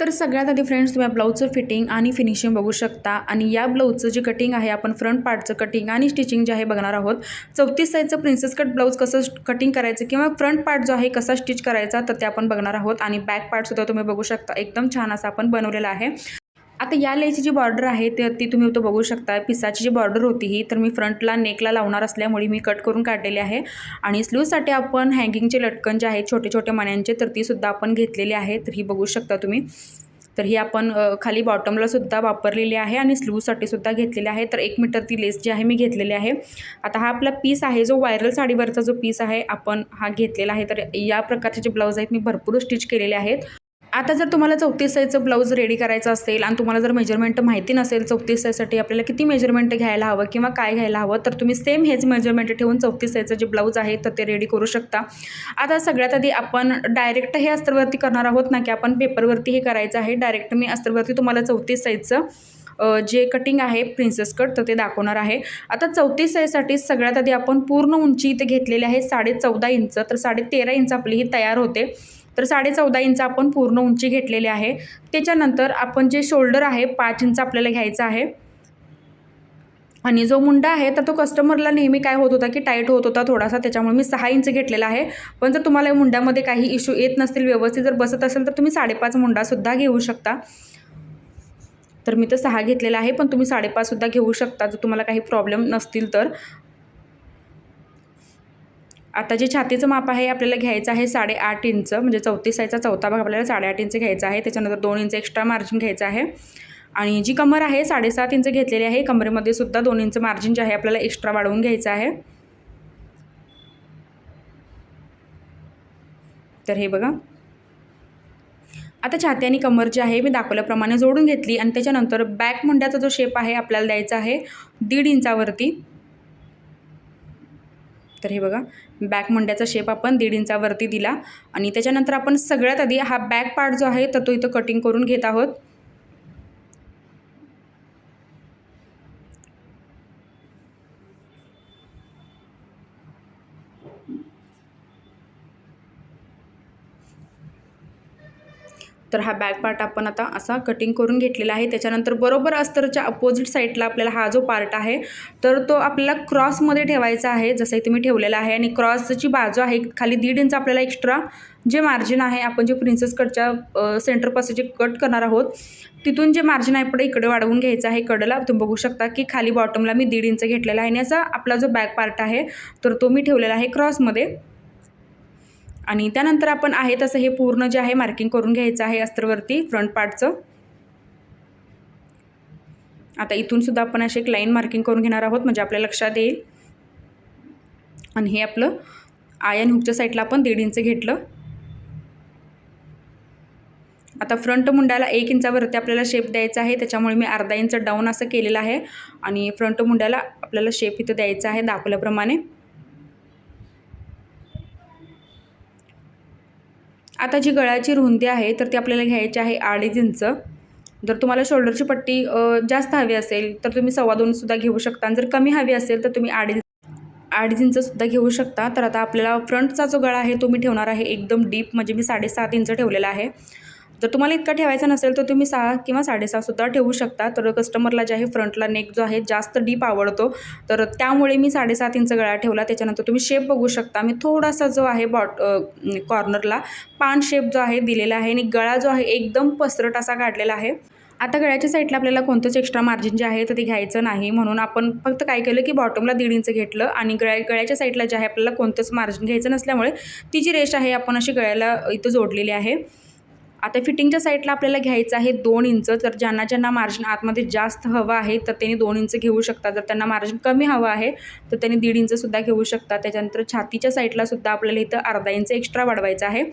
तर सगळ्यात आधी फ्रेंड्स तुम्ही या ब्लाऊजचं फिटिंग आणि फिनिशिंग बघू शकता. आणि या ब्लाऊजचं जे कटिंग आहे आपण फ्रंट पार्टचं कटिंग आणि स्टिचिंग जे आहे बघणार आहोत. चौतीस साईजचं प्रिन्सेस कट ब्लाऊज कसं कटिंग करायचं किंवा फ्रंट पार्ट जो आहे कसा स्टिच करायचा तर ते आपण बघणार आहोत. आणि बॅक पार्टसुद्धा तुम्ही बघू शकता. एकदम छान असा आपण बनवलेला आहे. आता या लेसची जी बॉर्डर आहे ते ती तुम्ही तो बघू शकता. पिसाची जी बॉर्डर होती ही तर मी फ्रंटला नेकला लावणार असल्यामुळे मी कट करून काढलेली आहे. आणि स्लीवसाठी आपण हँगिंगचे लटकन जे आहेत छोटे छोटे मण्यांचे तर तीसुद्धा आपण घेतलेली आहे. तर ही बघू शकता तुम्ही. तर ही आपण खाली बॉटमला सुद्धा वापरलेली आहे आणि स्लीवसाठी सुद्धा घेतलेली आहे. तर एक मीटर ती लेस जी आहे मी घेतलेली आहे. आता हा आपला पीस आहे जो व्हायरल साडीवरचा जो पीस आहे आपण हा घेतलेला आहे. तर या प्रकारचे जे ब्लाऊज आहेत मी भरपूर स्टिच केलेले आहेत. आता जर तुम्हाला चौतीस साईजचं ब्लाऊज रेडी करायचं असेल आणि तुम्हाला जर मेजरमेंट माहिती नसेल चौतीस साईजसाठी आपल्याला किती मेजरमेंट घ्यायला हवं किंवा काय घ्यायला हवं तर तुम्ही सेम हेच मेजरमेंट ठेवून चौतीस साईजचं जे ब्लाऊज आहे तर ते रेडी करू शकता. आता सगळ्यात आधी आपण डायरेक्ट हे अस्तरवरती करणार आहोत ना की आपण पेपरवरती हे करायचं आहे. डायरेक्ट मी अस्तरवरती तुम्हाला चौतीस साईजचं जे कटिंग आहे प्रिन्सेस कट तर ते दाखवणार आहे. आता चौतीस साईजसाठी सगळ्यात आधी आपण पूर्ण उंची इथे घेतलेली आहे साडे चौदा इंच तर साडे तेरा इंच आपली ही तयार होते. तर साडे चौदा इंच आपण पूर्ण उंची घेतलेली आहे. त्याच्यानंतर आपण जे शोल्डर आहे पाच इंच आपल्याला घ्यायचं आहे. आणि जो मुंडा आहे तर तो कस्टमरला नेहमी काय होत होता की टाईट होत होता थोडासा त्याच्यामुळे मी सहा इंच घेतलेला आहे. पण जर तुम्हाला या मुंड्यामध्ये काही इश्यू येत नसतील व्यवस्थित जर बसत असेल तर तुम्ही साडेपाच मुंडासुद्धा घेऊ शकता. तर मी तर सहा घेतलेला आहे पण तुम्ही साडेपाचसुद्धा घेऊ शकता जर तुम्हाला काही प्रॉब्लेम नसतील तर. आता जे छातीचं माप आहे आपल्याला घ्यायचं आहे साडेआठ इंच म्हणजे चौतीस साईजचा चौथा भाग आपल्याला साडेआठ इंच घ्यायचा आहे. त्याच्यानंतर दोन इंच एक्स्ट्रा मार्जिन घ्यायचं आहे. आणि जी कमर आहे साडेसात इंच घेतलेली आहे. कमरेमध्ये सुद्धा दोन इंच मार्जिन जे आहे आपल्याला एक्स्ट्रा वाढवून घ्यायचं आहे. तर हे बघा. आता छाती आणि कमर जी आहे मी दाखवल्याप्रमाणे जोडून घेतली. आणि त्याच्यानंतर बॅक मुंड्याचा जो शेप आहे आपल्याला द्यायचा आहे दीड इंचावरती. तर हे बघा बॅक मुंड्याचा शेप आपण दीड इंचावरती दिला. आणि त्याच्यानंतर आपण सगळ्यात आधी हा बॅक पार्ट जो आहे तर तो इथं कटिंग करून घेत आहोत. तर हा बॅक पार्ट आपण आता असा कटिंग करून घेतलेला आहे. त्याच्यानंतर बरोबर अस्तरच्या अपोजिट साईडला आपल्याला हा जो पार्ट आहे तर तो आपल्याला क्रॉसमध्ये ठेवायचा आहे जसं इथे मी ठेवलेला आहे. आणि क्रॉसची बाजू आहे खाली दीड इंच आपल्याला एक्स्ट्रा जे मार्जिन आहे आपण जे प्रिन्सेस कटच्या सेंटरपासून जे कट करणार आहोत तिथून जे मार्जिन आहे पुढे इकडे वाढवून घ्यायचं आहे. कडला तुम्ही बघू शकता की खाली बॉटमला मी दीड इंच घेतलेला आहे. आणि असा आपला जो बॅक पार्ट आहे तर तो मी ठेवलेला आहे क्रॉसमध्ये आणि त्यानंतर आपण आहे तसं हे पूर्ण जे आहे मार्किंग करून घ्यायचं आहे अस्त्रवरती फ्रंट पार्टचं आता इथून सुद्धा आपण अशी एक लाईन मार्किंग करून घेणार आहोत म्हणजे आपल्या लक्षात येईल. आणि हे आपलं आयन हुकच्या साईडला आपण दीड इंच घेतलं. आता फ्रंट मुंड्याला एक इंचावरती आपल्याला शेप द्यायचा आहे त्याच्यामुळे मी अर्धा इंच डाऊन असं केलेलं आहे. आणि फ्रंट मुंड्याला आपल्याला शेप इथं द्यायचा आहे दाखवल्याप्रमाणे. आता जी गळ्याची रुंदी आहे तर ती आपल्याला घ्यायची आहे अडीच इंच. जर तुम्हाला शोल्डरची पट्टी जास्त हवी असेल तर तुम्ही सव्वा दोनसुद्धा घेऊ शकता. आणि जर कमी हवी असेल तर तुम्ही अडीच अडीच इंचसुद्धा घेऊ शकता. तर आता आपल्याला फ्रंटचा जो गळा आहे तो मी ठेवणार आहे एकदम डीप. म्हणजे मी साडेसात इंच ठेवलेला आहे. जर तुम्हाला इतका ठेवायचा नसेल तर तुम्ही सहा किंवा साडेसहासुद्धा ठेवू शकता. तर कस्टमरला जे आहे फ्रंटला नेक जो आहे जास्त डीप आवडतो. तर त्यामुळे मी साडेसात इंच गळा ठेवला. त्याच्यानंतर तुम्ही शेप बघू शकता. मी थोडासा जो आहे बॉट कॉर्नरला पान शेप जो आहे दिलेला आहे. आणि गळा जो आहे एकदम पसरट असा काढलेला आहे. आता गळ्याच्या साईडला आपल्याला कोणतंच एक्स्ट्रा मार्जिन जे आहे तर ते घ्यायचं नाही. म्हणून आपण फक्त काय केलं की बॉटमला दीड इंच घेतलं. आणि गळ्या गळ्याच्या साईडला जे आहे आपल्याला कोणतंच मार्जिन घ्यायचं नसल्यामुळे ती जी रेष आहे आपण अशी गळ्याला इथं जोडलेली आहे. आता फिटिंगच्या साईडला आपल्याला घ्यायचं आहे दोन इंच. तर ज्यांना ज्यांना मार्जिन आतमध्ये जास्त हवं आहे तर त्यांनी दोन इंच घेऊ शकता. जर त्यांना मार्जिन कमी हवं आहे तर त्यांनी दीड इंचसुद्धा घेऊ शकता. त्याच्यानंतर छातीच्या साईडला सुद्धा आपल्याला इथं अर्धा इंच एक्स्ट्रा वाढवायचं आहे.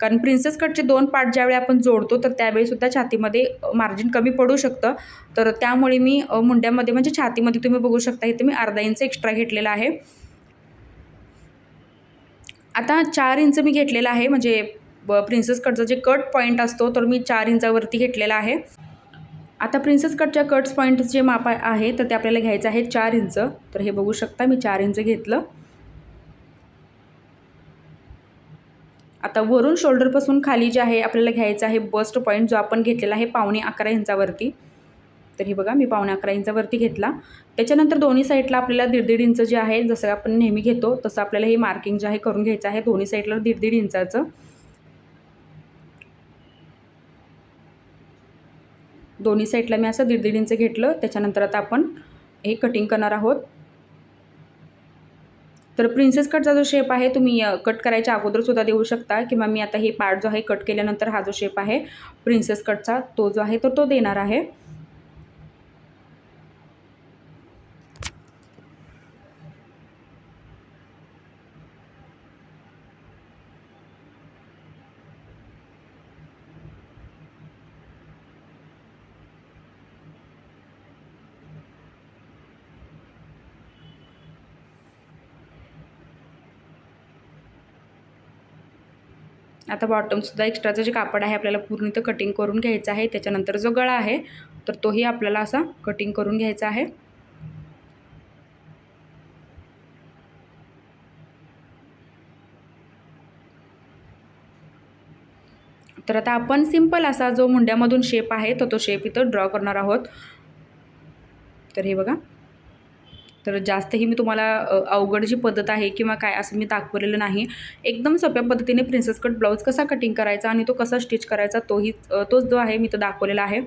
कारण प्रिन्सेस कटचे दोन पार्ट ज्यावेळी आपण जोडतो तर त्यावेळीसुद्धा छातीमध्ये मार्जिन कमी पडू शकतं. तर त्यामुळे मी मुंड्यामध्ये म्हणजे छातीमध्ये तुम्ही बघू शकता इथे मी अर्धा इंच एक्स्ट्रा घेतलेला आहे. आता चार इंच मी घेतलेला आहे म्हणजे ब- प्रिन्सेस कटचा जे कट पॉईंट असतो तर मी चार इंचावरती घेतलेला आहे. आता प्रिन्सेस कटच्या कट्स पॉईंट जे माप आहे तर ते आपल्याला घ्यायचं आहे चार इंच. तर हे बघू शकता मी चार इंच घेतलं. आता वरून शोल्डरपासून खाली जे आहे आपल्याला घ्यायचं आहे बस्ट पॉईंट जो आपण घेतलेला आहे पावणे अकरा इंचावरती. तर हे बघा मी पावणे अकरा इंचावरती घेतला. त्याच्यानंतर दोन्ही साईडला आपल्याला दीड दीड इंच जे आहे जसं आपण नेहमी घेतो तसं आपल्याला हे मार्किंग जे आहे करून घ्यायचं आहे दोन्ही साईडला दीड दीड इंचाचं. दोन्ही साईडला मी असं दीड दीड इंच घेतलं. त्याच्यानंतर आता आपण हे कटिंग करणार आहोत. तर प्रिन्सेस कटचा जो शेप आहे तुम्ही कट करायच्या अगोदरसुद्धा देऊ शकता. किंवा मी आता हे पार्ट जो आहे कट केल्यानंतर हा जो शेप आहे प्रिन्सेस कटचा तो जो आहे तो तो देणार आहे. आता बॉटमसुद्धा एक्स्ट्राचं जे कापड आहे आपल्याला पूर्ण इथं कटिंग करून घ्यायचं आहे. त्याच्यानंतर जो गळा आहे तर तोही आपल्याला असा कटिंग करून घ्यायचा आहे. तर आता आपण सिंपल असा जो मुंड्यामधून शेप आहे तो तो शेप इथं ड्रॉ करणार आहोत. तर हे बघा. तर जास्तही मी तुम्हाला अवघड जी पद्धत आहे किंवा काय असं मी दाखवलेलं नाही. एकदम सोप्या पद्धतीने प्रिन्सेस कट ब्लाऊज कसा कटिंग करायचा आणि तो कसा स्टिच करायचा तोही तोच जो आहे मी तो दाखवलेला आहे.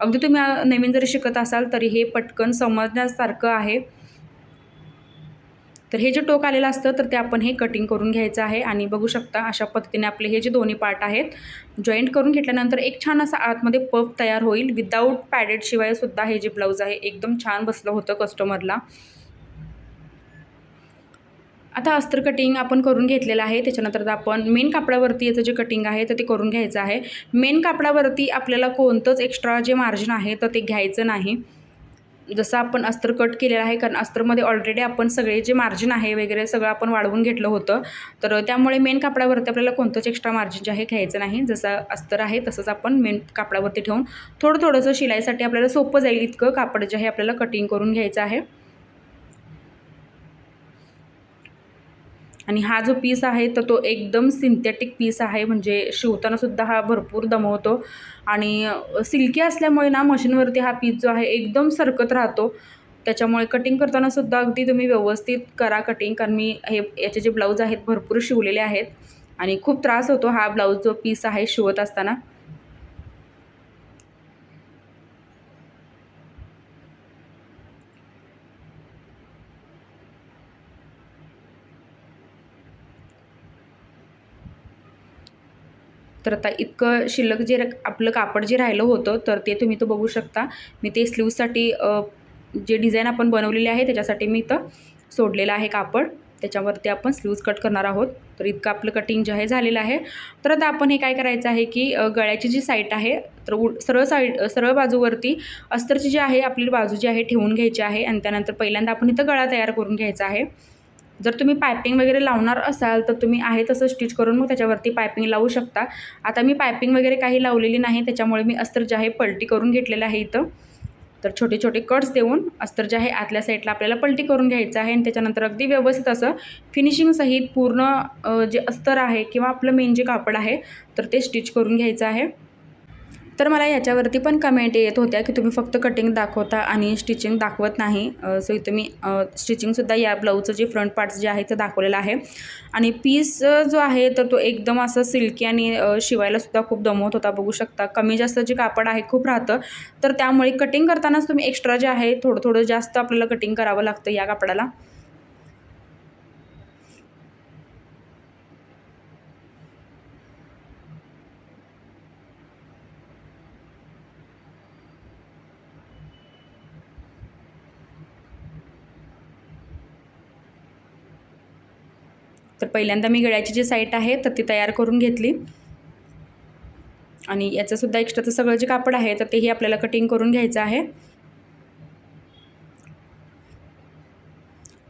अगदी तुम्ही नवीन जरी शिकत असाल तरी हे पटकन समजण्यासारखं आहे. तर हे जे टोक आलेलं असतं तर ते आपण हे कटिंग करून घ्यायचं आहे आणि बघू शकता अशा पद्धतीने आपले हे जे दोन्ही पार्ट आहेत जॉईंट करून घेतल्यानंतर एक छान असा आतमध्ये पफ तयार होईल. विदाऊट पॅडेडशिवाय सुद्धा हे जे ब्लाऊज आहे एकदम छान बसलं होतं कस्टमरला आता अस्तर कटिंग आपण करून घेतलेलं आहे. त्याच्यानंतर आपण मेन कापडावरती याचं जे कटिंग आहे तर ते करून घ्यायचं आहे. मेन कापडावरती आपल्याला कोणतंच एक्स्ट्रा जे मार्जिन आहे तर ते घ्यायचं नाही. जसं आपण अस्तर कट केलेलं आहे कारण अस्तरमध्ये ऑलरेडी आपण सगळे जे मार्जिन आहे वगैरे सगळं आपण वाढवून घेतलं होतं. तर त्यामुळे मेन कापडावरती आपल्याला कोणतंच एक्स्ट्रा मार्जिन जे आहे घ्यायचं नाही. जसं अस्तर आहे तसंच आपण मेन कापडावरती ठेवून थोडं थोडंसं शिलाईसाठी आपल्याला सोपं जाईल इतकं कापड जे आहे आपल्याला कटिंग करून घ्यायचं आहे. आणि हा जो पीस आहे तर तो एकदम सिंथेटिक पीस आहे. म्हणजे शिवतानासुद्धा हा भरपूर दमवतो. आणि सिल्की असल्यामुळे ना मशीनवरती हा पीस जो आहे एकदम सरकत राहतो. त्याच्यामुळे कटिंग करतानासुद्धा अगदी तुम्ही व्यवस्थित करा कटिंग कारण मी हे याचे जे ब्लाऊज आहेत भरपूर शिवलेले आहेत. आणि खूप त्रास होतो हा ब्लाऊज जो पीस आहे शिवत असताना. तर आता इतकं शिल्लक जे आपलं कापड जे राहिलं होतं तर ते तुम्ही तो बघू शकता. मी ते स्लीवसाठी जे डिझाईन आपण बनवलेले आहे त्याच्यासाठी मी इथं सोडलेलं आहे कापड. त्याच्यावरती आपण स्लीव्ज कट करणार आहोत. तर इतकं आपलं कटिंग जे आहे झालेलं आहे. तर आता आपण हे काय करायचं आहे की गळ्याची जी साईट आहे तर उ सरळ साईड सरळ बाजूवरती अस्तरची जी आहे आपली बाजू जी आहे ठेवून घ्यायची आहे. आणि त्यानंतर पहिल्यांदा आपण इथं गळा तयार करून घ्यायचा आहे. जर तुम्ही पायपिंग वगैरे लावणार असाल तर तुम्ही आहे तसं स्टिच करून मग त्याच्यावरती पायपिंग लावू शकता. आता मी पायपिंग वगैरे काही लावलेली नाही त्याच्यामुळे मी अस्तर जे आहे पलटी करून घेतलेलं आहे इथं. तर छोटे छोटे कट्स देऊन अस्तर जे आहे आतल्या साईडला आपल्याला पलटी करून घ्यायचं आहे आणि त्याच्यानंतर अगदी व्यवस्थित असं फिनिशिंगसहित पूर्ण जे अस्तर आहे किंवा आपलं मेन जे कापड आहे तर ते स्टिच करून घ्यायचं आहे. तर मला याच्यावरती पण कमेंट येत होत्या की तुम्ही फक्त कटिंग दाखवता आणि स्टिचिंग दाखवत नाही. सो इथं मी स्टिचिंगसुद्धा या ब्लाऊजचं जे फ्रंट पार्ट्स जे आहे ते दाखवलेलं आहे. आणि पीस जो आहे तर तो एकदम असं सिल्की आणि शिवायलासुद्धा खूप दमवत होता. बघू शकता कमी जास्त जे कापड आहे खूप राहतं. तर त्यामुळे कटिंग करतानाच तुम्ही एक्स्ट्रा जे आहे थोडं थोडं जास्त आपल्याला कटिंग करावं लागतं या कापडाला. तर पहिल्यांदा मी गळ्याची जी साईट आहे तर ती तयार करून घेतली. आणि याचंसुद्धा एक्स्ट्राचं सगळं जे कापड आहे तर तेही आपल्याला कटिंग करून घ्यायचं आहे.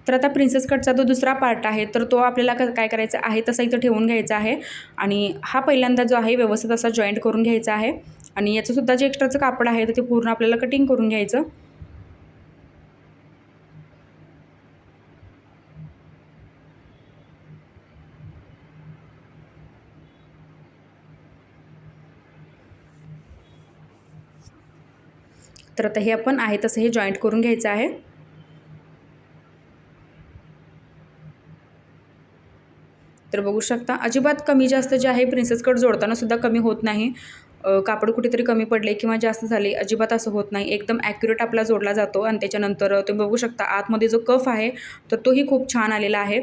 तर आता प्रिन्सेस कटचा जो दुसरा पार्ट आहे तर तो आपल्याला काय करायचा आहे तसा इथं ठेवून घ्यायचा आहे. आणि हा पहिल्यांदा जो आहे व्यवस्थित असा जॉईंट करून घ्यायचा आहे. आणि याचंसुद्धा जे एक्स्ट्राचं कापड आहे तर ते पूर्ण आपल्याला कटिंग करून घ्यायचं. तर आता हे आपण आहे तसं हे जॉईंट करून घ्यायचं आहे. तर बघू शकता अजिबात कमी जास्त जे आहे प्रिन्सेस कट जोडताना सुद्धा कमी होत नाही. कापड कुठेतरी कमी पडले किंवा जास्त झाले अजिबात असं होत नाही. एकदम ॲक्युरेट आपला जोडला जातो आणि त्याच्यानंतर तुम्ही बघू शकता आतमध्ये जो कफ आहे तर तोही खूप छान आलेला आहे.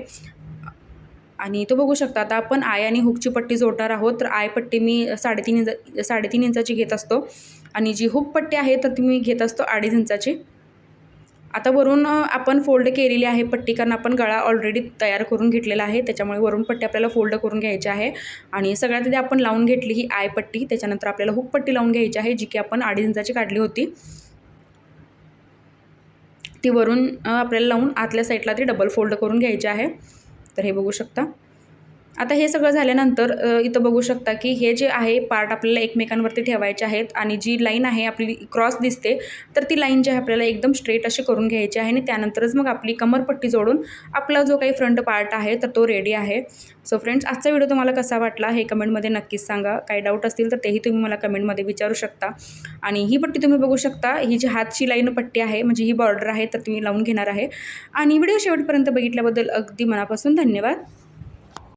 आणि तो बघू शकता आता आपण आय आणि हुकची पट्टी जोडणार आहोत. तर आय पट्टी मी साडेतीन इंच साडेतीन इंचाची घेत असतो. आणि जी हुक पट्टी आहे तर ती मी घेत असतो अडीच इंचाची. आता वरून आपण फोल्ड केलेली आहे पट्टी कारण आपण गळा ऑलरेडी तयार करून घेतलेला आहे. त्याच्यामुळे वरून पट्टी आपल्याला फोल्ड करून घ्यायची आहे. आणि सगळ्यात आधी आपण लावून घेतली ही आय पट्टी. त्याच्यानंतर आपल्याला हुक पट्टी लावून घ्यायची आहे जी की आपण अडीच इंचाची काढली होती. ती वरून आपल्याला लावून आतल्या साईडला ती डबल फोल्ड करून घ्यायची आहे. तर हे बघू शकता. आता हे सगळं झाल्यानंतर इथं बघू शकता की हे जे आहे पार्ट आपल्याला एकमेकांवरती ठेवायचे आहेत आणि जी लाईन आहे आपली क्रॉस दिसते तर ती लाईन जी आहे आपल्याला एकदम स्ट्रेट अशी करून घ्यायची आहे आणि त्यानंतरच मग आपली कमरपट्टी जोडून आपला जो काही फ्रंट पार्ट आहे तर तो रेडी आहे. सो फ्रेंड्स आजचा व्हिडिओ तुम्हाला कसा वाटला हे कमेंटमध्ये नक्कीच सांगा. काही डाऊट असतील तर तेही तुम्ही मला कमेंटमध्ये विचारू शकता. आणि ही पट्टी तुम्ही बघू शकता ही जी हातची लाईन पट्टी आहे म्हणजे ही बॉर्डर आहे तर तुम्ही लावून घेणार आहे. आणि व्हिडिओ शेवटपर्यंत बघितल्याबद्दल अगदी मनापासून धन्यवाद.